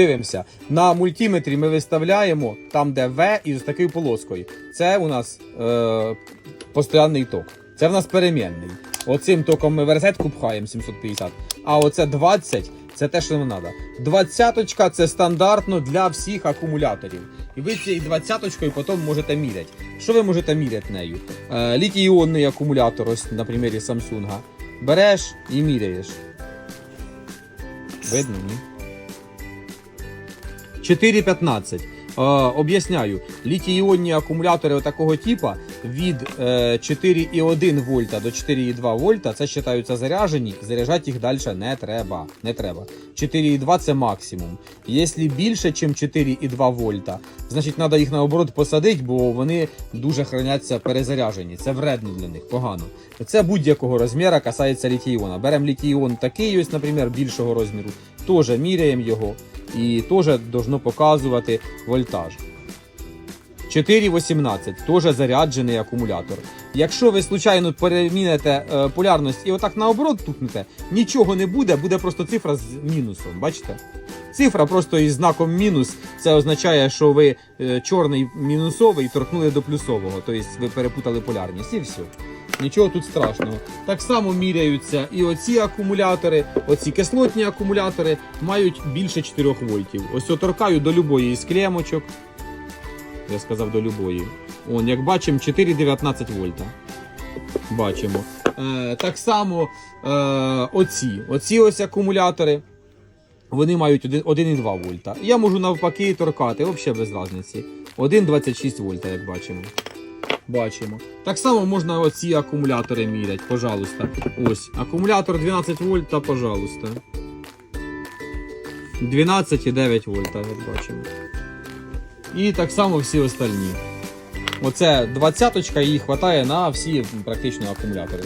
Дивимося. На мультиметрі ми виставляємо там, де В і з такою полоскою. Це у нас е, постоянний ток. Це в нас перемінний. Оцим током ми в розетку пхаємо 750. А оце 20 це те, що нам треба. Двадцяточка це стандартно для всіх акумуляторів. І ви цією двадцяточкою потім можете міряти. Що ви можете міряти нею? Е, літій-іонний акумулятор, ось на примірі Samsung. Береш і міряєш. Видно, ні? 4,15. Е, об'ясняю, літій-іонні акумулятори такого типу від е, 4,1 вольта до 4,2 вольта це вважаються заряджені, заряджати їх далі не треба. Не треба. 4,2 це максимум. Якщо більше, ніж 4,2 вольта, значить треба їх наоборот посадити, бо вони дуже храняться перезаряжені. Це вредно для них, погано. Це будь-якого розміру касається літій-іона. Беремо літій-іон такий, ось, наприклад, більшого розміру, теж міряємо його і теж должно показувати вольтаж. 4,18 теж заряджений акумулятор. Якщо ви случайно переміните е, полярність і отак наоборот тукнете, нічого не буде, буде просто цифра з мінусом. Бачите? Цифра просто із знаком мінус. Це означає, що ви е, чорний мінусовий торкнули до плюсового, тобто ви перепутали полярність і все. Нічого тут страшного. Так само міряються і оці акумулятори, оці кислотні акумулятори мають більше 4 вольтів. Ось я торкаю до любої із клемочок. Я сказав до любої. Он, як бачимо, 4,19 вольта. Бачимо. Е, так само е, оці. Оці ось акумулятори. Вони мають 1,2 вольта. Я можу навпаки торкати, взагалі без різниці. 1,26 вольта, як бачимо. Бачимо. Так само можна оці акумулятори міряти, пожалуйста. Ось. Акумулятор 12 вольт, та, пожалуйста. 12,9 вольта, як бачимо. І так само всі остальні. Оце 20 її вистачає на всі практично акумулятори.